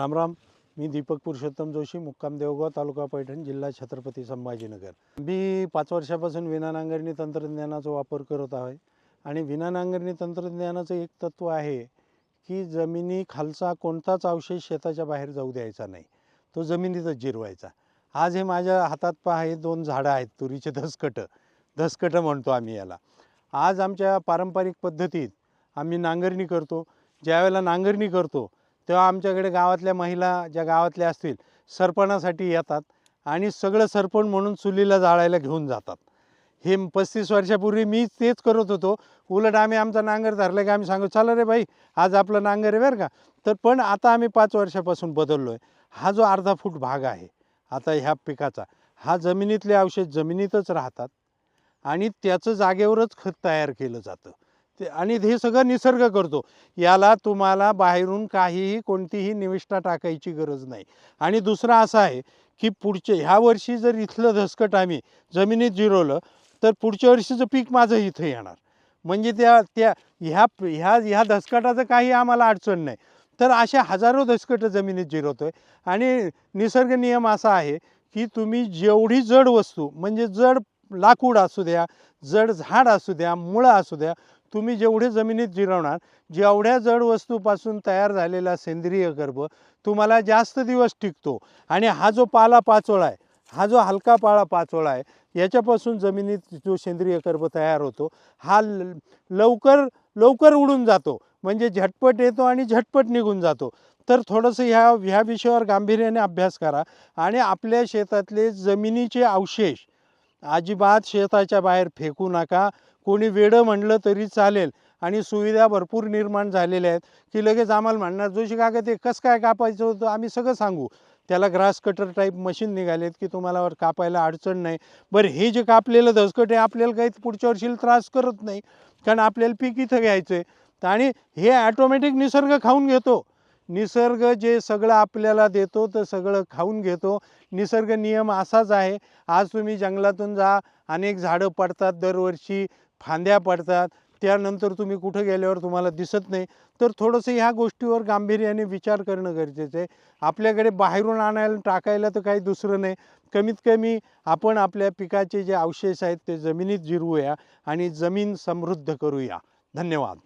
राम राम. मी दीपक पुरुषोत्तम जोशी मुक्काम देवगाव तालुका पैठण जिल्हा छत्रपती संभाजीनगर. मी पाच वर्षापासून विना नांगरणी तंत्रज्ञानाचा वापर करत आहे आणि विना नांगरणी तंत्रज्ञानाचं एक तत्त्व आहे की जमिनी खालचा कोणताच अवशेष शेताच्या बाहेर जाऊ द्यायचा नाही. तो जमिनीतच जिरवायचा. आज हे माझ्या हातात पहा हे दोन झाडं आहेत तुरीचे धसकटं. धसकटं म्हणतो आम्ही याला. आज आमच्या पारंपरिक पद्धतीत आम्ही नांगरणी करतो. ज्यावेळेला नांगरणी करतो तेव्हा आमच्याकडे गावातल्या महिला ज्या गावातल्या असतील सरपणासाठी येतात आणि सगळं सरपण म्हणून चुलीला जाळायला घेऊन जातात. हे पस्तीस वर्षापूर्वी मी तेच करत होतो. उलट आम्ही आमचा नांगर धरला की आम्ही सांगू चला रे बाई आज आपलं नांगर आहे बरं का. तर पण आता आम्ही पाच वर्षापासून बदललो आहे हा जो अर्धा फूट भाग आहे आता ह्या पिकाचा हा जमिनीतले अवशेष जमिनीतच राहतात आणि त्याचं जागेवरच खत तयार केलं जातं. ते आणि हे सगळं निसर्ग करतो. याला तुम्हाला बाहेरून काहीही कोणतीही निविष्ठा टाकायची गरज नाही. आणि दुसरं असं आहे की पुढचे ह्या वर्षी जर इथलं धसकट आम्ही जमिनीत जिरवलं तर पुढच्या वर्षीचं पीक माझं इथं येणार. म्हणजे त्या त्या ह्या ह्या ह्या धसकटाचं काही आम्हाला अडचण नाही. तर अशा हजारो धसकटं जमिनीत जिरवतो आहे आणि निसर्ग नियम असा आहे की तुम्ही जेवढी जड वस्तू म्हणजे जड लाकूड असू द्या जड झाड असू द्या मुळं असू द्या तुम्ही जेवढे जमिनीत जिरवणार जेवढ्या जड वस्तूपासून तयार झालेला सेंद्रिय गर्भ तुम्हाला जास्त दिवस टिकतो. आणि हा जो पाला पाचोळा आहे हा जो हलका पाळा पाचोळा आहे याच्यापासून जमिनीत जो सेंद्रिय कर्ब तयार होतो हा ल- लवकर लवकर उडून जातो. म्हणजे झटपट येतो आणि झटपट निघून जातो. तर थोडंसं ह्या ह्या विषयावर गांभीर्याने अभ्यास करा. आणि आपल्या शेतातले जमिनीचे अवशेष अजिबात शेताच्या बाहेर फेकू नका. कोणी वेडं म्हणलं तरी चालेल. आणि सुविधा भरपूर निर्माण झालेल्या आहेत. की लगेच आम्हाला म्हणणार जोशी कागद ते कसं काय कापायचं होतं? आम्ही सगळं सांगू. त्याला ग्रास कटर टाईप मशीन निघालेत की तुम्हाला वर कापायला अडचण नाही. बरं हे जे कापलेलं दसकट आहे आपल्याला काही पुढच्या वर्षीला त्रास करत नाही. कारण आपल्याला पीक इथं घ्यायचं आहे आणि हे ॲटोमॅटिक निसर्ग खाऊन घेतो. निसर्ग जे सगळं आपल्याला देतो तर सगळं खाऊन घेतो. निसर्ग नियम असाच आहे. आज तुम्ही जंगलातून जा अनेक झाडं पडतात दरवर्षी फांद्या पडतात. त्यानंतर तुम्ही कुठं गेल्यावर तुम्हाला दिसत नाही. तर थोडंसं ह्या गोष्टीवर गांभीर्याने विचार करणं गरजेचं आहे. आपल्याकडे बाहेरून आणायला टाकायला तर काही दुसरं नाही. कमीत कमी आपण आपल्या पिकाचे जे अवशेष आहेत ते जमिनीत जिरवूया आणि जमीन समृद्ध करूया. धन्यवाद.